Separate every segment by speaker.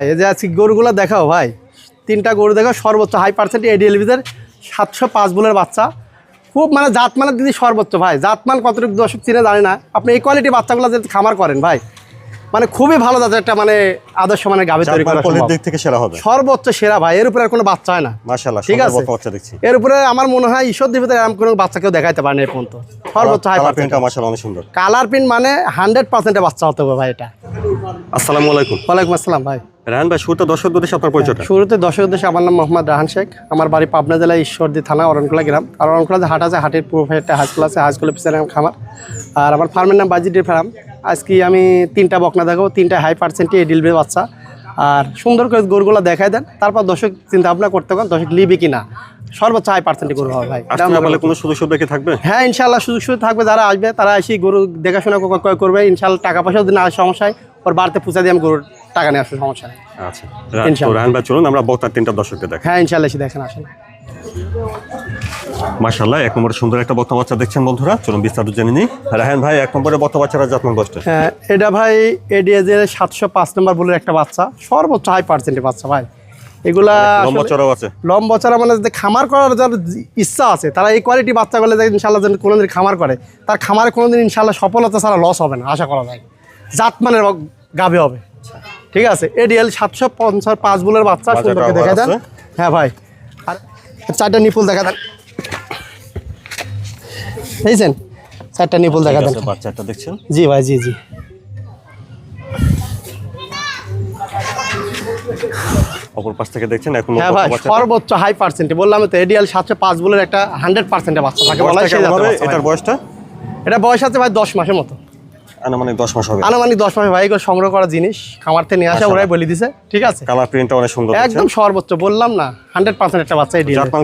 Speaker 1: এই যে আজকে গরুগুলো দেখাও ভাই। তিনটা গরু দেখাও সর্বোচ্চ হাই পার্সেন্ট এডিএলভিদের সাতশো পাঁচ বুলের বাচ্চা। খুব মানে জাতমানের দিদি সর্বোচ্চ ভাই। জাতমান কতটুকু দর্শক চিনে জানি না। আপনি এই কোয়ালিটি বাচ্চাগুলো যদি খামার করেন ভাই মানে খুবই ভালো জাতের একটা মানে আদর্শ মানে গাভী তৈরি করা।
Speaker 2: দিক থেকে সেরা হবে।
Speaker 1: সর্বোচ্চ সেরা ভাই এর উপরে আর কোনো বাচ্চা হয় না।
Speaker 2: মাশাআল্লাহ
Speaker 1: ঠিক আছে।
Speaker 2: বাচ্চা দেখছি।
Speaker 1: এর উপরে আমার মনে হয় ঈশ্বর দেবীতে এরকম কোনো বাচ্চা কেউ দেখাইতে পারেনি এই পর্যন্ত। সর্বোচ্চ হাই পার্সেন্ট
Speaker 2: মাশাআল্লাহ অনেক সুন্দর।
Speaker 1: কালার প্রিন্ট মানে হান্ড্রেড পার্সেন্টের বাচ্চা হতে হবে ভাই এটা।
Speaker 2: আসসালামু আলাইকুম।
Speaker 1: ওয়ালাইকুম আসসালাম ভাই।
Speaker 2: রাহান ভাই শুরুতে দর্শক দুদেশ আপনার পরিচয়টা।
Speaker 1: শুরুতে দর্শক উদ্দেশ্যে আমার নাম মোহাম্মদ রাহান শেখ। আমার বাড়ি পাবনা জেলায় ঈশ্বরদী থানা অরণকুলা গ্রাম। আর অরণকুলা হাট আছে হাটের পূর্ব একটা হাই স্কুল আছে হাই স্কুলের পিছনে আমার খামার। আর আমার ফার্মের নাম বাজিডির ফার্ম আজকে আমি তিনটা বকনা দেখাবো তিনটা হাই পার্সেন্টে ডিলবে বাচ্চা। আর সুন্দর করে গরুগুলো দেখাই দেন তারপর দর্শক চিন্তা ভাবনা করতে পারেন দর্শক লিবি কিনা। সর্বোচ্চ হাই পার্সেন্টে গরু হবে ভাই।
Speaker 2: কোনো সুযোগ সুবিধা কি থাকবে?
Speaker 1: হ্যাঁ ইনশাল্লাহ সুযোগ সুযোগ থাকবে যারা আসবে তারা এসে গরু দেখাশোনা করবে। ইনশাল্লাহ টাকা পয়সা যদি না সমস্যায় ওর বাড়িতে পৌঁছা দিয়ে আমি গরুর টাকা নিয়ে আসব সমস্যা নেই।
Speaker 2: আচ্ছা তো। ভাই চলুন আমরা বক্তার তিনটা দর্শকদের দেখ
Speaker 1: হ্যাঁ ইনশাল্লাহ এসে দেখেন আসেন।
Speaker 2: মাশাআল্লাহ এক নম্বরে সুন্দর একটা বক্তা বাচ্চা দেখছেন বন্ধুরা। চলুন বিস্তারিত জেনে নিই। রাহান ভাই এক নম্বরে বক্তা বাচ্চারা যত্ন বসতে
Speaker 1: হ্যাঁ এটা ভাই এডিএজের সাতশো পাঁচ নম্বর বলে একটা বাচ্চা। সর্বোচ্চ হাই পার্সেন্টের বাচ্চা ভাই। এগুলা
Speaker 2: লম্বা চড়াও আছে।
Speaker 1: লম্বা চড়া মানে যদি খামার করার যার ইচ্ছা আছে তারা এই কোয়ালিটি বাচ্চাগুলো যদি ইনশাল্লাহ যদি কোনোদিন খামার করে। তার খামারে কোনোদিন ইনশাল্লাহ সফলতা ছাড়া লস হবে না আশা করা যায়। জাতমানের গাভী হবে। ঠিক আছে? এডিএল সাতশো পঞ্চাশ পাঁচ বুলের বাচ্চা সুন্দরকে দেখা দেন। হ্যাঁ ভাই। আর চারটা নিপুল দেখা দেন। দেখছেন? চারটা নিপুল দেখা দেন।
Speaker 2: বাচ্চাটা দেখছেন?
Speaker 1: জি ভাই জি জি।
Speaker 2: অপর পাশ থেকে দেখছেন এখন
Speaker 1: হ্যাঁ ভাই সর্বোচ্চ হাই পার্সেন্টে বললাম তো এডিএল সাতশো পাঁচ বলের একটা হান্ড্রেড পার্সেন্টের বলা বাচ্চা
Speaker 2: এটার বয়সটা?
Speaker 1: এটা বয়স আছে ভাই দশ মাসের মতো।
Speaker 2: আনুমানিক দশ মাস হবে।
Speaker 1: আনুমানিক দশ মাসে ভাই এগুলো সংগ্রহ করা জিনিস খামার থেকে নিয়ে আসা ওরাই বলে দিছে ঠিক আছে?
Speaker 2: কালার প্রিন্টটা অনেক সুন্দর
Speaker 1: একদম সর্বোচ্চ বললাম না হান্ড্রেড পার্সেন্ট একটা বাচ্চা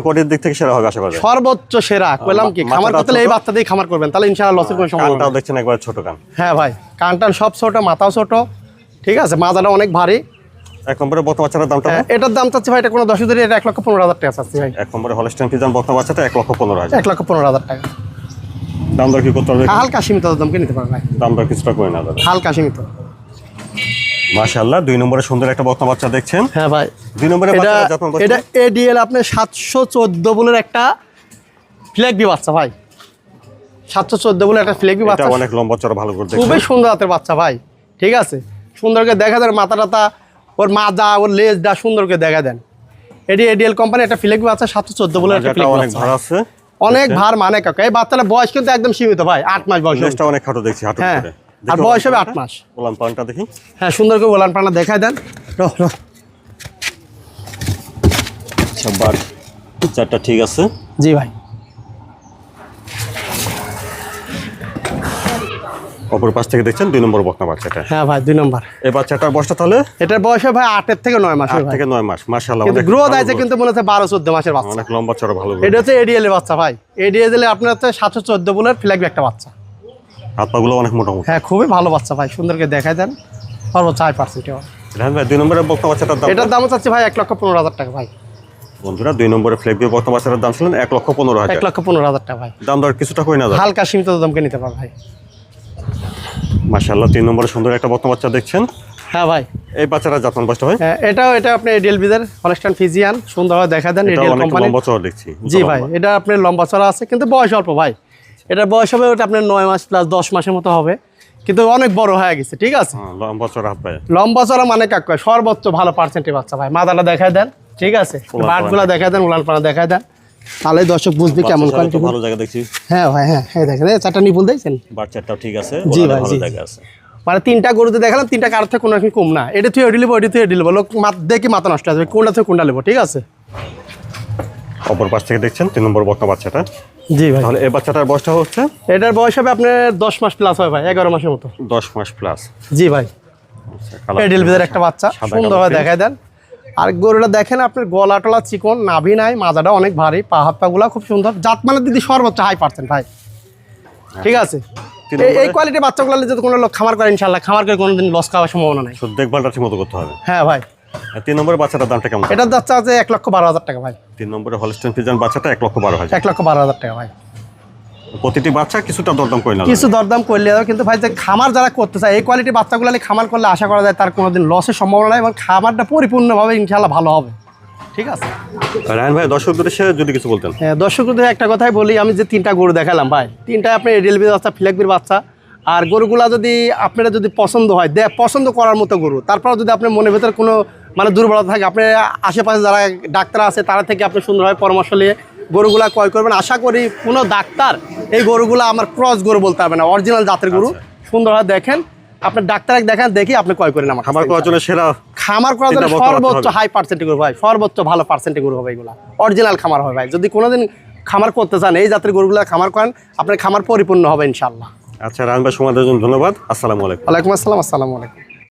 Speaker 2: কোয়ালিটির দিক থেকে সেরা হবে আশা করা।
Speaker 1: সর্বোচ্চ সেরা বললাম কি খামার করতে এই বাচ্চা দিয়ে খামার করবেন তাহলে ইনশাআল্লাহ লসের কোনো সম্ভাবনা
Speaker 2: কানটাও দেখছেন একবার ছোট কান।
Speaker 1: হ্যাঁ ভাই কানটান সব ছোট মাথাও ছোট ঠিক আছে? মাথাটা অনেক ভারী।
Speaker 2: এক নম্বরে বাচ্চাটার দামটা
Speaker 1: হ্যাঁ, এটার দাম চাচ্ছি ভাই এটা কোনো দশ হাজার এটা এক লক্ষ পনেরো হাজার টাকা চাচ্ছি ভাই।
Speaker 2: এক নম্বরে হলস্টাইন ফিজান বক্তা বাচ্চাটা এক লক্ষ পনেরো হাজার।
Speaker 1: এক লক্ষ পনেরো হাজার টাকা।
Speaker 2: দাম দর কি করতে হবে
Speaker 1: হালকা সীমিত দামকে নিতে পারবে
Speaker 2: দাম দর কিছুটা করে না দাদা
Speaker 1: হালকা সীমিত।
Speaker 2: মাশাআল্লাহ দুই নম্বরে সুন্দর একটা বক্তা বাচ্চা দেখছেন।
Speaker 1: হ্যাঁ ভাই
Speaker 2: দুই নম্বরে
Speaker 1: এটা এডিএল আপনার সাতশো চোদ্দ বলের একটা ফ্ল্যাগবি বাচ্চা ভাই। সাতশো চোদ্দ বলে একটা ফ্ল্যাগবি
Speaker 2: এটা
Speaker 1: বাচ্চা।
Speaker 2: অনেক লম্বা চড়া ভালো করে দেখছেন
Speaker 1: খুবই সুন্দর হাতের বাচ্চা ভাই ঠিক আছে? সুন্দর করে দেখা দেন মাথা টাতা ওর মাজা ওর লেজটা সুন্দর করে দেখা দেন। এডি এডিএল কোম্পানি একটা ফ্ল্যাগবি বাচ্চা সাতশো চোদ্দ বলে একটা
Speaker 2: এটা
Speaker 1: ফ্ল্যাগবি
Speaker 2: অনেক
Speaker 1: বাচ্চা।
Speaker 2: ভালো আছে।
Speaker 1: অনেক ভার মানে কাকা। এই বাচ্চাটা বয়স কিন্তু একদম সীমিত ভাই আট মাস বয়স
Speaker 2: বয়সটা অনেক খাটো দেখছি হাঁটু
Speaker 1: হ্যাঁ আর বয়স হবে আট মাস।
Speaker 2: ওলান পানটা দেখি।
Speaker 1: হ্যাঁ সুন্দর করে ওলান পানটা দেখাই দেন। রহ, রহ।
Speaker 2: আচ্ছা চারটা ঠিক আছে।
Speaker 1: জি ভাই।
Speaker 2: অপর পাশ থেকে দেখছেন দুই নম্বর বক্তা বাচ্চাটা।
Speaker 1: হ্যাঁ ভাই দুই নম্বর।
Speaker 2: এই বাচ্চাটার বয়সটা তাহলে?
Speaker 1: এটার বয়স ভাই আটের থেকে নয় মাস
Speaker 2: আট থেকে নয় মাস মাশাআল্লাহ
Speaker 1: কিন্তু
Speaker 2: অনেক
Speaker 1: গ্রোথ
Speaker 2: ভালো
Speaker 1: আছে কিন্তু মনে হচ্ছে বারো চোদ্দ মাসের বাচ্চা।
Speaker 2: অনেক লম্বা চড়া ভালো
Speaker 1: এটা হচ্ছে এডিএল এর বাচ্চা ভাই। এডিএল এ আপনার হচ্ছে সাতশো চোদ্দ বলের ফ্ল্যাগবি একটা বাচ্চা।
Speaker 2: হাত পাগুলো অনেক মোটামুটি।
Speaker 1: হ্যাঁ খুবই ভালো বাচ্চা ভাই সুন্দর করে দেখায় দেন। সর্বোচ্চ হাই পার্সেন্ট
Speaker 2: ভাই দুই নম্বরের বক্তা বাচ্চাটার দাম?
Speaker 1: এটার দাম চাচ্ছি ভাই এক লক্ষ পনেরো হাজার টাকা ভাই।
Speaker 2: বন্ধুরা দুই নম্বরে ফ্লেগ দিয়ে বাচ্চাটার দাম ছিলেন এক লক্ষ পনেরো
Speaker 1: এক লক্ষ পনেরো হাজার টাকা ভাই।
Speaker 2: দাম দর কিছুটা কই না
Speaker 1: হালকা সীমিত দামকে নিতে পার ভাই।
Speaker 2: মাশাআল্লাহ তিন নম্বরে সুন্দর একটা বক্তা বাচ্চা দেখছেন।
Speaker 1: হ্যাঁ ভাই।
Speaker 2: এই বাচ্চাটা যত্ন বয়সটা হয়?
Speaker 1: এটাও এটা আপনি এডিএল বিদের হলস্টান ফিজিয়ান সুন্দরভাবে দেখা দেন এডিএল কোম্পানি
Speaker 2: লম্বা চড়া দেখছি
Speaker 1: জি ভাই এটা আপনার লম্বা চড়া আছে কিন্তু বয়স অল্প ভাই। এটা বয়স হবে ওটা আপনার নয় মাস প্লাস দশ মাসের মতো হবে কিন্তু অনেক বড় হয়ে গেছে ঠিক আছে?
Speaker 2: হ্যাঁ, লম্বা চড়া পায়ে
Speaker 1: লম্বা চড়া মানে কাক কয়, সর্বোচ্চ ভালো পার্সেন্টের বাচ্চা ভাই। মাথাটা দেখায় দেন ঠিক আছে? বাটগুলো দেখায় দেন উলান পানা দেখায় দেন। তাহলে দর্শক বুঝবে কেমন কোয়ালিটি
Speaker 2: ভালো জায়গা দেখছি।
Speaker 1: হ্যাঁ ভাই হ্যাঁ হ্যাঁ দেখেন এই চারটা নিপুল দেখছেন?
Speaker 2: বাচ্চাটাও ঠিক আছে
Speaker 1: জি ভাই,
Speaker 2: ভালো
Speaker 1: জি,
Speaker 2: জায়গা আছে।
Speaker 1: মানে তিনটা গরুতে দেখালাম তিনটা কার থেকে কোনো রকম কম না। এটা তুই এডি লিবো এটি তুই লিবো লোক মাত দেখে মাথা নষ্ট হয়ে যাবে কোনটা থেকে কোনটা নেব ঠিক আছে?
Speaker 2: অপর পাশ থেকে দেখছেন তিন নম্বর বক্তা বাচ্চাটা।
Speaker 1: জি ভাই।
Speaker 2: তাহলে এই বাচ্চাটার বয়সটা হচ্ছে?
Speaker 1: এটার বয়স হবে আপনার দশ মাস প্লাস হয় ভাই এগারো মাসের মতো।
Speaker 2: দশ মাস প্লাস
Speaker 1: জি ভাই। এডিল ভিতরে একটা বাচ্চা সুন্দরভাবে দেখায় দেন। আর গরুটা দেখেন আপনার গলা টলা চিকন নাভি নাই মাজাটা অনেক ভারী পা হাত পাগুলা খুব সুন্দর। জাত মানে দিদি সর্বোচ্চ হাই পার্সেন্ট ভাই। ঠিক আছে? এই-? কোয়ালিটির বাচ্চাগুলো যদি কোনো লোক খামার করে ইনশাল্লাহ খামার করে কোনোদিন লস খাওয়ার সম্ভাবনা নাই।
Speaker 2: দেখভালটা ঠিক মতো করতে হবে।
Speaker 1: হ্যাঁ ভাই।
Speaker 2: তিন নম্বরের বাচ্চাটার দামটা কেমন?
Speaker 1: এটার যাচ্ছে আছে এক লক্ষ বারো হাজার টাকা ভাই।
Speaker 2: তিন নম্বরে হলস্টেন ফিজান বাচ্চাটা এক লক্ষ বারো হাজার।
Speaker 1: এক লক্ষ বারো হাজার টাকা ভাই।
Speaker 2: প্রতিটি বাচ্চা কিছুটা দরদাম করে না
Speaker 1: কিছু দরদাম করলে কিন্তু ভাই যে খামার যারা করতে চায় এই কোয়ালিটির বাচ্চাগুলো খামার করলে আশা করা যায় তার কোনোদিন লসের সম্ভাবনা নাই এবং খামারটা পরিপূর্ণভাবে ইনশাল্লাহ ভালো হবে। ঠিক আছে?
Speaker 2: রায়হান ভাই দর্শক উদ্দেশ্যে যদি কিছু বলতেন।
Speaker 1: হ্যাঁ, দর্শকদের একটা কথাই বলি আমি যে তিনটা গরু দেখালাম ভাই তিনটা আপনি রেলবির বাচ্চা ফ্ল্যাগবির বাচ্চা। আর গরুগুলা যদি আপনারা যদি পছন্দ হয় দে পছন্দ করার মতো গরু তারপর যদি আপনার মনের ভেতরে কোনো মানে দুর্বলতা থাকে আপনি আশেপাশে যারা ডাক্তার আছে তারা থেকে আপনি সুন্দরভাবে পরামর্শ নিয়ে গরুগুলা ক্রয় করবেন। আশা করি কোনো ডাক্তার এই গরুগুলা আমার ক্রস গরু বলতে পারবে না অরিজিনাল জাতের গরু। সুন্দরভাবে দেখেন। আপনার ডাক্তার দেখেন দেখি আপনি ক্রয় করেন আমার
Speaker 2: খাবার করার জন্য সেরা
Speaker 1: খামার করার জন্য সর্বোচ্চ হাই পার্সেন্টে গরু ভাই সর্বোচ্চ ভালো পার্সেন্টে গরু হবে এগুলো। অরিজিনাল খামার হবে ভাই। যদি কোনোদিন খামার করতে চান এই জাতের গরুগুলো খামার করেন আপনার খামার পরিপূর্ণ হবে ইনশাল্লাহ
Speaker 2: আচ্ছা ভাই সময় জন্য ধন্যবাদ। আসসালামু আলাইকুম।
Speaker 1: ওয়ালাইকুম আসসালাম আসসালামু আলাইকুম।